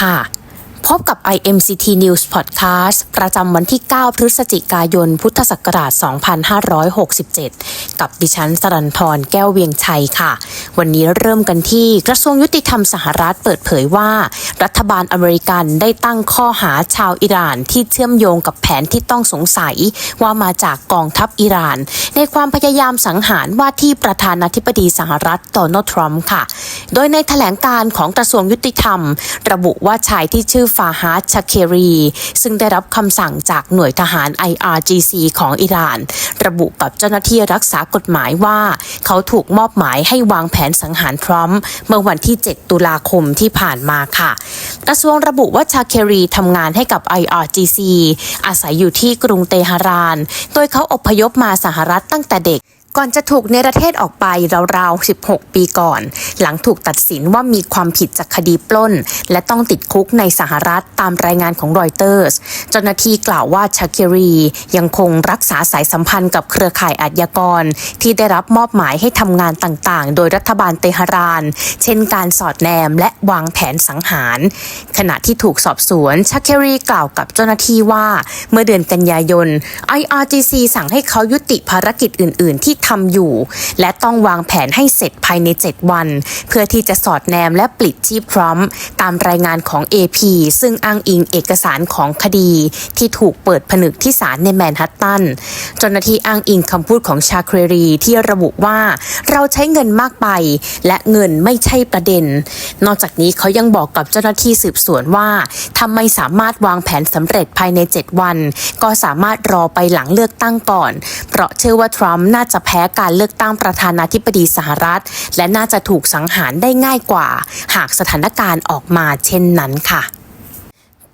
ค่ะ พบกับ IMCT News Podcast ประจำวันที่ 9 พฤศจิกายน พุทธศักราช 2567 กับดิฉันสรันทรแก้วเวียงชัยค่ะ วันนี้เริ่มกันที่กระทรวงยุติธรรมสหรัฐเปิดเผยว่า รัฐบาลอเมริกันได้ตั้งข้อหาชาวอิหร่านที่เชื่อมโยงกับแผนที่ต้องสงสัยว่ามาจากกองทัพอิหร่าน ในความพยายามสังหารว่าที่ประธานาธิบดีสหรัฐโดนัลด์ทรัมป์ค่ะ โดยในแถลงการของกระทรวงยุติธรรม ระบุว่าชายที่ชื่อฟาฮาดชาเครี ซึ่งได้รับคำสั่งจากหน่วยทหาร IRGC ของอิหร่าน ระบุกับเจ้าหน้าที่รักษากฎหมายว่า เขาถูกมอบหมายให้วางแผนสังหารทรัมเมื่อวันที่ 7 ตุลาคมที่ผ่านมาค่ะ กระทรวงระบุว่าชาเครีทำงานให้กับ IRGC อาศัยอยู่ที่กรุงเตหะราน โดยเขาอพยพมาสหรัฐตั้งแต่เด็ก ก่อนจะถูกเนรเทศออกไปราวๆ 16 ปีก่อน หลังถูกตัดสินว่ามีความผิดจากคดีปล้น และต้องติดคุกในสหรัฐตามรายงานของรอยเตอร์สเจ้าหน้าที่กล่าวว่าชาคิรียังคงรักษาสายสัมพันธ์กับเครือข่ายอาชญากร ที่ได้รับมอบหมายให้ทำงานต่างๆ โดยรัฐบาลเตหะราน เช่นการสอดแนมและวางแผนสังหาร ขณะที่ถูกสอบสวนชาคิรีกล่าวกับเจ้าหน้าที่ว่า เมื่อเดือนกันยายน IRGC สั่งให้เขายุติภารกิจอื่น ๆ ที่ทำอยู่ และต้องวางแผนให้เสร็จภายใน 7 วัน เพื่อที่จะสอดแนมและปลิดชีพพร้อมตามรายงานของ AP ซึ่งอ้างอิงเอกสารของคดี ที่ถูกเปิดผนึกที่ศาลในแมนฮัตตันเจ้าหน้าที่อ้างอิงคำพูดของชาเครรีที่ระบุว่าเราใช้เงินมากไป และเงินไม่ใช่ประเด็น นอกจากนี้เขายังบอกกับเจ้าหน้าที่สืบสวนว่าถ้าไม่สามารถวางแผนสำเร็จภายใน 7 วัน ก็สามารถรอไปหลังเลือกตั้งก่อน เพราะเชื่อว่าทรัมป์น่าจะแพ้การเลือกตั้งประธานาธิบดีสหรัฐ และน่าจะถูกสังหารได้ง่ายกว่า หากสถานการณ์ออกมาเช่นนั้นค่ะ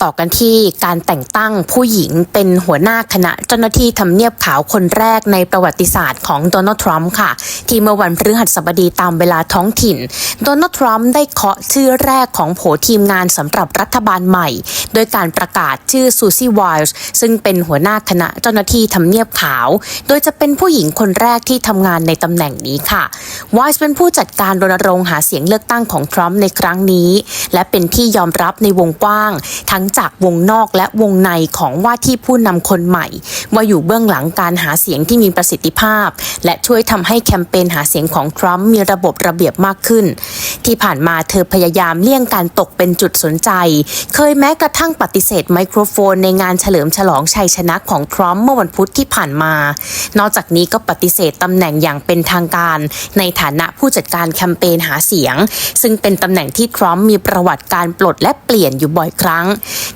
ต่อกันที่การแต่งตั้งผู้หญิงเป็นหัวหน้าคณะเจ้าหน้าที่ทำเนียบขาวคนแรกในประวัติศาสตร์ของโดนัลด์ทรัมป์ค่ะ ที่เมื่อวันพฤหัสบดีตามเวลาท้องถิ่น โดนัลด์ทรัมป์ได้เคาะชื่อแรกของโผทีมงานสำหรับรัฐบาลใหม่ โดยการประกาศชื่อซูซี่ไวล์ซึ่งเป็นหัวหน้าคณะเจ้าหน้าที่ทำเนียบขาว โดยจะเป็นผู้หญิงคนแรกที่ทำงานในตำแหน่งนี้ค่ะไวส์เป็นผู้จัดการรณรงค์หาเสียงเลือกตั้งของทรัมป์ในครั้งนี้ และเป็นที่ยอมรับในวงกว้างทั้งจากวงนอกและวงในของว่าที่ผู้นำคนใหม่ ว่าอยู่เบื้องหลังการหาเสียงที่มีประสิทธิภาพ และช่วยทำให้แคมเปญหาเสียงของทรัมป์มีระบบระเบียบมากขึ้น ที่ผ่านมาเธอพยายามเลี่ยงการตกเป็นจุดสนใจ เคยแม้กระทั่งปฏิเสธไมโครโฟนในงานเฉลิมฉลองชัยชนะของทรัมป์เมื่อวันพุธที่ผ่านมา นอกจากนี้ก็ปฏิเสธตำแหน่งอย่างเป็นทางการ ในฐานะผู้จัดการแคมเปญหาเสียง ซึ่งเป็นตำแหน่งที่ทรัมป์มีประวัติการปลดและเปลี่ยนอยู่บ่อยครั้ง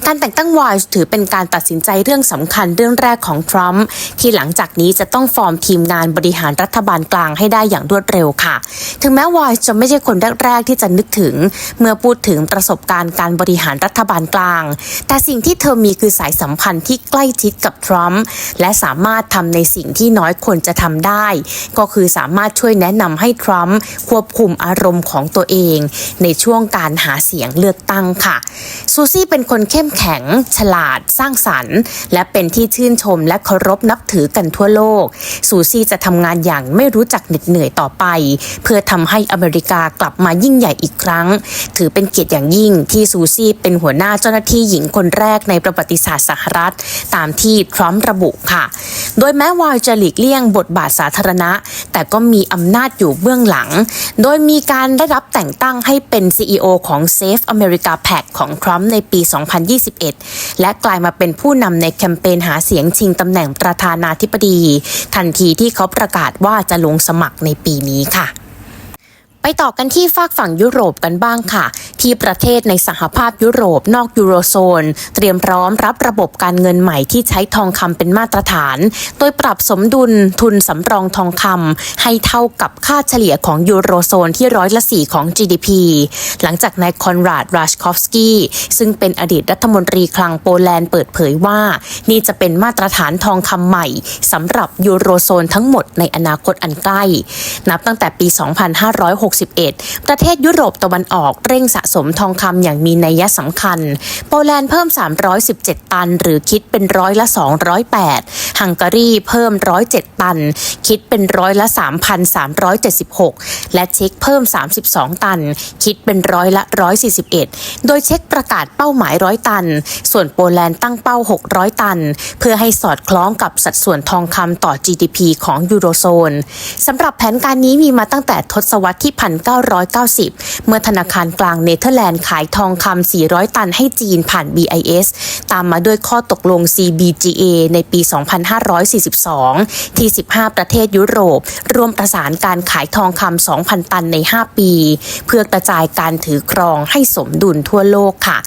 การแต่งตั้งไวส์ถือเป็นการตัดสินใจเรื่องสำคัญเรื่องแรกของทรัมป์ที่หลังจากนี้จะต้องฟอร์มทีมงานบริหารรัฐบาลกลางให้ได้อย่างรวดเร็วค่ะ ถึงแม้ไวส์จะไม่ใช่คนแรกๆที่จะนึกถึง เมื่อพูดถึงประสบการณ์การบริหารรัฐบาลกลาง แต่สิ่งที่เธอมีคือสายสัมพันธ์ที่ใกล้ชิดกับทรัมป์และสามารถทำในสิ่งที่น้อยคนจะทำได้ ก็คือสามารถช่วยแนะนำให้ทรัมป์ควบคุมอารมณ์ของตัวเอง ในช่วงการหาเสียงเลือกตั้งค่ะซูซี่เป็นคนเข้มแข็ง ฉลาด สร้างสรรค์ และเป็นที่ชื่นชมและเคารพนับถือกันทั่วโลก ซูซี่จะทำงานอย่างไม่รู้จักเหน็ดเหนื่อยต่อไป เพื่อทำให้อเมริกากลับมายิ่งใหญ่อีกครั้ง ถือเป็นเกียรติอย่างยิ่งที่ซูซี่เป็นหัวหน้าเจ้าหน้าที่หญิงคนแรกในประวัติศาสตร์สหรัฐ ตามที่ทรัมป์ระบุค่ะ โดยแม้วายจะหลีกเลี่ยงบทบาทสาธารณะ แต่ก็มีอำนาจอยู่เบื้องหลัง โดยมีการได้รับแต่งตั้งให้เป็น CEO ของ Safe America PAC ของทรัมป์ในปี 2 0 2021 และกลายมาเป็นผู้นำในแคมเปญหาเสียงชิงตำแหน่งประธานาธิบดี ทันทีที่เขาประกาศว่าจะลงสมัครในปีนี้ค่ะไปต่อกันที่ฝากฝั่งยุโรปกันบ้างค่ะ ที่ประเทศในสหภาพยุโรปนอกยูโรโซน เตรียมพร้อมรับระบบการเงินใหม่ที่ใช้ทองคำเป็นมาตรฐาน โดยปรับสมดุลทุนสำรองทองคำให้เท่ากับค่าเฉลี่ยของยูโรโซนที่ร้อยละสี่ของ GDP หลังจากนายคอนราดราชคอฟสกี้ซึ่งเป็นอดีตรัฐมนตรีคลังโปแลนด์เปิดเผยว่า นี่จะเป็นมาตรฐานทองคำใหม่สำหรับยูโรโซนทั้งหมดในอนาคตอันใกล้ นับตั้งแต่ปี 2561 ประเทศยุโรปตะวันออกเร่งสะสมทองคำอย่างมีนัยสำคัญ โปแลนด์เพิ่ม 317 ตัน หรือคิดเป็นร้อยละ 208 ฮังการีเพิ่ม 107 ตัน คิดเป็นร้อยละ 3,376 และเช็คเพิ่ม 32 ตัน คิดเป็นร้อยละ 141 โดยเช็คประกาศเป้าหมายร้อยตัน ส่วนโปแลนด์ตั้งเป้า 600 ตัน เพื่อให้สอดคล้องกับสัดส่วนทองคำต่อ GDP ของยูโรโซนสำหรับแผนการนี้มีมาตั้งแต่ทศวรรษที่ 1990 เมื่อธนาคารกลางเนเธอร์แลนด์ขายทองคำ 400 ตันให้จีนผ่าน BIS ตามมาด้วยข้อตกลง CBGA ในปี 2542 ที่ 15 ประเทศยุโรป ร่วมประสานการขายทองคำ 2,000 ตันใน 5 ปี เพื่อกระจายการถือครองให้สมดุลทั่วโลกค่ะ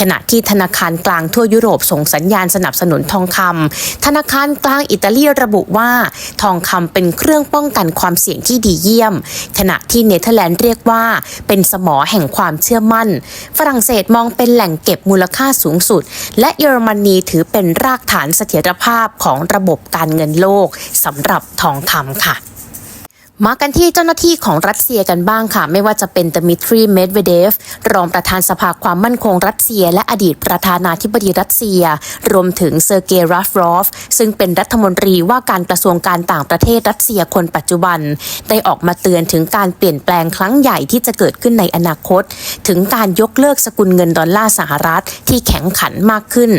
ขณะที่ธนาคารกลางทั่วยุโรปส่งสัญญาณสนับสนุนทองคำธนาคารกลางอิตาลีระบุว่าทองคำเป็นเครื่องป้องกันความเสี่ยงที่ดีเยี่ยม ขณะที่เนเธอร์แลนด์เรียกว่าเป็นสมอแห่งความเชื่อมั่น ฝรั่งเศสมองเป็นแหล่งเก็บมูลค่าสูงสุด และเยอรมนีถือเป็นรากฐานเสถียรภาพของระบบการเงินโลกสำหรับทองคำค่ะ มากันที่เจ้าหน้าที่ของรัสเซียกันบ้างค่ะ ไม่ว่าจะเป็นดมิทรีเมดเวเดฟ รองประธานสภาความมั่นคงรัสเซีย และอดีตประธานาธิบดีรัสเซีย รวมถึงเซอร์เกย์ราฟรอฟ ซึ่งเป็นรัฐมนตรีว่าการกระทรวงการต่างประเทศรัสเซียคนปัจจุบัน ได้ออกมาเตือนถึงการเปลี่ยนแปลงครั้งใหญ่ที่จะเกิดขึ้นในอนาคต ถึงการยกเลิกสกุลเงินดอลลาร์สหรัฐที่แข็งขันมากขึ้น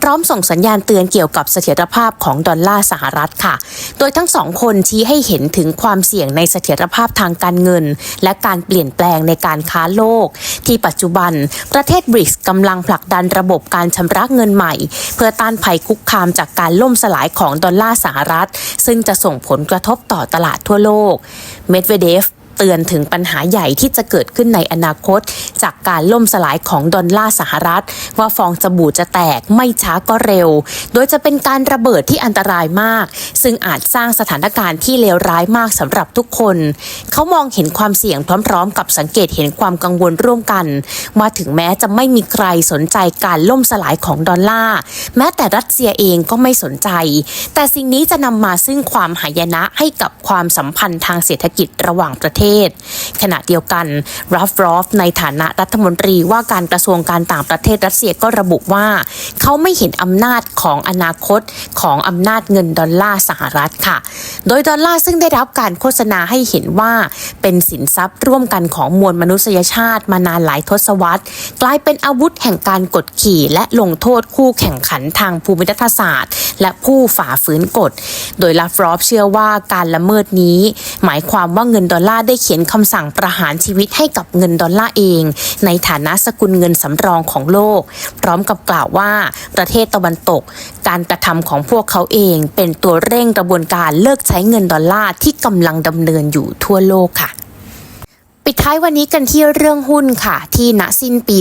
พร้อมส่งสัญญาณเตือนเกี่ยวกับเสถียรภาพของดอลลาร์สหรัฐค่ะ โดยทั้งสองคนชี้ให้เห็นถึงความเสี่ยงในเสถียรภาพทางการเงิน และการเปลี่ยนแปลงในการค้าโลก ที่ปัจจุบัน ประเทศบริกส์กำลังผลักดันระบบการชำระเงินใหม่ เพื่อต้านภัยคุกคามจากการล่มสลายของดอลลาร์สหรัฐ ซึ่งจะส่งผลกระทบต่อตลาดทั่วโลก เมดเวเดฟ เตือนถึงปัญหาใหญ่ที่จะเกิดขึ้นในอนาคต จากการล่มสลายของดอลลาร์สหรัฐ ว่าฟองสบู่จะแตกไม่ช้าก็เร็ว โดยจะเป็นการระเบิดที่อันตรายมาก ซึ่งอาจสร้างสถานการณ์ที่เลวร้ายมากสำหรับทุกคน เขามองเห็นความเสี่ยงพร้อมๆ กับสังเกตเห็นความกังวลร่วมกัน ว่าถึงแม้จะไม่มีใครสนใจการล่มสลายของดอลลาร์แม้แต่รัสเซียเองก็ไม่สนใจ แต่สิ่งนี้จะนำมาซึ่งความหายนะให้กับความสัมพันธ์ทางเศรษฐกิจระหว่างประเทศศ ขณะเดียวกันรัฟรอฟในฐานะรัฐมนตรีว่าการกระทรวงการต่างประเทศรัสเซียก็ระบุว่า เขาไม่เห็นอำนาจของอนาคตของอำนาจเงินดอลลาร์สหรัฐค่ะ โดยดอลลาร์ซึ่งได้รับการโฆษณาให้เห็นว่า เป็นสินทรัพย์ร่วมกันของมวลมนุษยชาติมานานหลายทศวรรษ กลายเป็นอาวุธแห่งการกดขี่และลงโทษคู่แข่งขันทางภูมิรัฐศาสตร์ และผู้ฝ่าฝืนกฎ โดยลาฟรอฟเชื่อว่าการละเมิดนี้ หมายความว่าเงินดอลลาร์ได้เขียนคำสั่งประหารชีวิตให้กับเงินดอลลาร์เอง ในฐานะสกุลเงินสำรองของโลก พร้อมกับกล่าวว่าประเทศตะวันตก การกระทำของพวกเขาเองเป็นตัวเร่งกระบวนการเลิกใช้เงินดอลลาร์ที่กำลังดำเนินอยู่ทั่วโลกค่ะ ปิดท้ายวันนี้กันที่เรื่องหุ้นค่ะ ที่ณสิ้นปี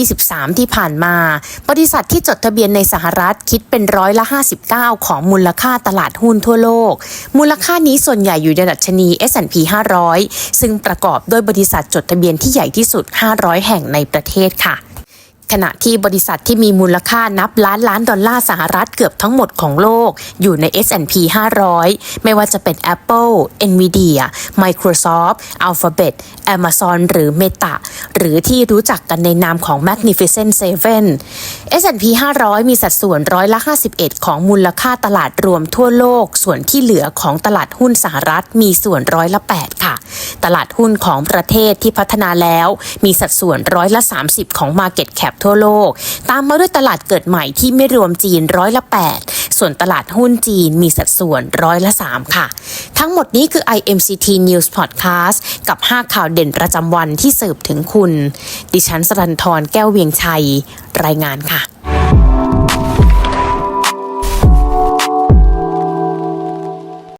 2023 ที่ผ่านมา บริษัทที่จดทะเบียนในสหรัฐคิดเป็นร้อยละ 59 ของมูลค่าตลาดหุ้นทั่วโลก มูลค่านี้ส่วนใหญ่อยู่ในดัชนี S&P 500 ซึ่งประกอบด้วยบริษัทจดทะเบียนที่ใหญ่ที่สุด 500 แห่งในประเทศค่ะ ขณะที่บริษัทที่มีมูลค่านับล้านล้านดอลลาร์สหรัฐเกือบทั้งหมดของโลก อยู่ใน S&P 500 ไม่ว่าจะเป็น Apple, Nvidia, Microsoft, Alphabet, Amazon หรือ Meta หรือที่รู้จักกันในนามของ Magnificent Seven S&P 500 มีสัดส่วนร้อยละ 51 ของมูลค่าตลาดรวมทั่วโลก ส่วนที่เหลือของตลาดหุ้นสหรัฐมีส่วนร้อยละ 8 ค่ะ ตลาดหุ้นของประเทศที่พัฒนาแล้ว มีสัดส่วนร้อยละ 30 ของ Market Cap ทั่วโลก ตามมาด้วยตลาดเกิดใหม่ที่ไม่รวมจีนร้อยละ 8 ส่วนตลาดหุ้นจีนมีสัดส่วนร้อยละ 3 ค่ะ ทั้งหมดนี้คือ IMCT News Podcast กับ 5 ข่าวเด่นประจำวันที่สืบถึงคุณ ดิฉันสรันทรแก้วเวียงชัย รายงานค่ะ